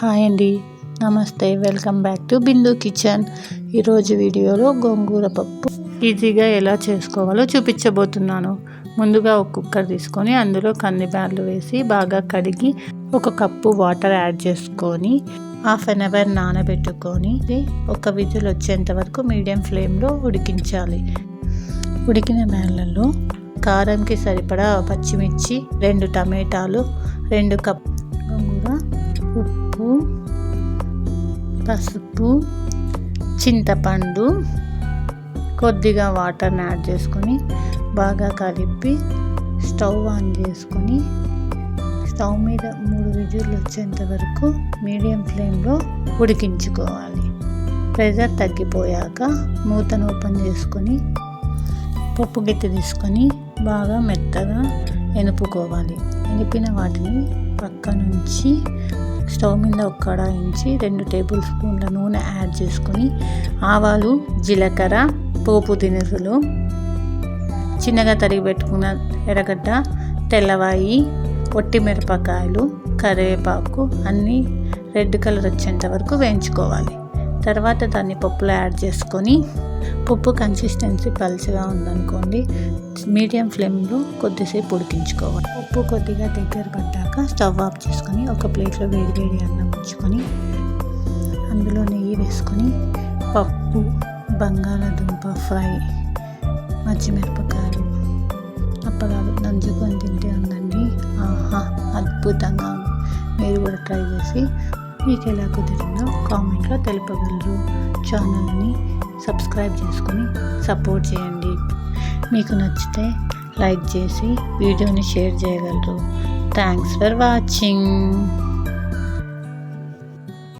Hi అండి. నమస్తే welcome back to Bindu kitchen. ఈరోజు వీడియోలో గోంగూర పప్పు ఈజీగా ఎలా చేసుకోవాలో చూపించబోతున్నాను. ముందుగా ఒక కుక్కర్ తీసుకొని అందులో కందిబ్యాళ్ళు వేసి బాగా కడిగి ఒక కప్పు వాటర్ యాడ్ చేసుకొని హాఫ్ అన్ అవర్ నానబెట్టుకొని ఒక విజిల్ వచ్చేంత వరకు మీడియం ఫ్లేమ్లో ఉడికించాలి. ఉడికిన బ్యాళ్ళలో కారంకి సరిపడా పచ్చిమిర్చి రెండు టమాటాలు రెండు కప్ గోంగూర ఉప్పు పసుపు చింతపండు కొద్దిగా వాటర్ని యాడ్ చేసుకొని బాగా కలిపి స్టవ్ ఆన్ చేసుకొని స్టవ్ మీద మూడు విజులు వచ్చేంత వరకు మీడియం ఫ్లేమ్లో ఉడికించుకోవాలి. ప్రెజర్ తగ్గిపోయాక మూతను ఓపెన్ చేసుకొని పప్పు గిత్తి తీసుకొని బాగా మెత్తగా ఎనుపుకోవాలి. ఎనిపిన వాటిని పక్క నుంచి స్టవ్ మీద ఒక కడాయించి రెండు టేబుల్ స్పూన్ల నూనె యాడ్ చేసుకొని ఆవాలు జీలకర్ర పోపు దినుసులు చిన్నగా తరిగి పెట్టుకున్న ఎర్రగడ్డ తెల్లవాయి పొట్టి మిరపకాయలు కరివేపాకు అన్నీ రెడ్ కలర్ వచ్చేంత వరకు వేయించుకోవాలి. తర్వాత దాన్ని పప్పులో యాడ్ చేసుకొని పప్పు కన్సిస్టెన్సీ పలుచగా ఉందనుకోండి మీడియం ఫ్లేమ్లో కొద్దిసేపు ఉడికించుకోవాలి. ఉప్పు కొద్దిగా దగ్గర పడ్డాక స్టవ్ ఆఫ్ చేసుకొని ఒక ప్లేట్లో వేడి వేడి అన్నం ఉంచుకొని అందులో నెయ్యి వేసుకొని పప్పు బంగాళాదుంప ఫ్రై పచ్చిమిరపకాయలు అప్పగాలు నంజుకొని తింటే ఉందండి. ఆహా అద్భుతంగా మీరు కూడా ట్రై చేసి మీకు ఎలా కుదిరిందో కామెంట్లో తెలుపగలరు. ఛానల్ని సబ్స్క్రైబ్ చేసుకొని సపోర్ట్ చేయండి. మీకు నచ్చితే లైక్ చేసి వీడియోని షేర్ చేయగలరు. Thanks for watching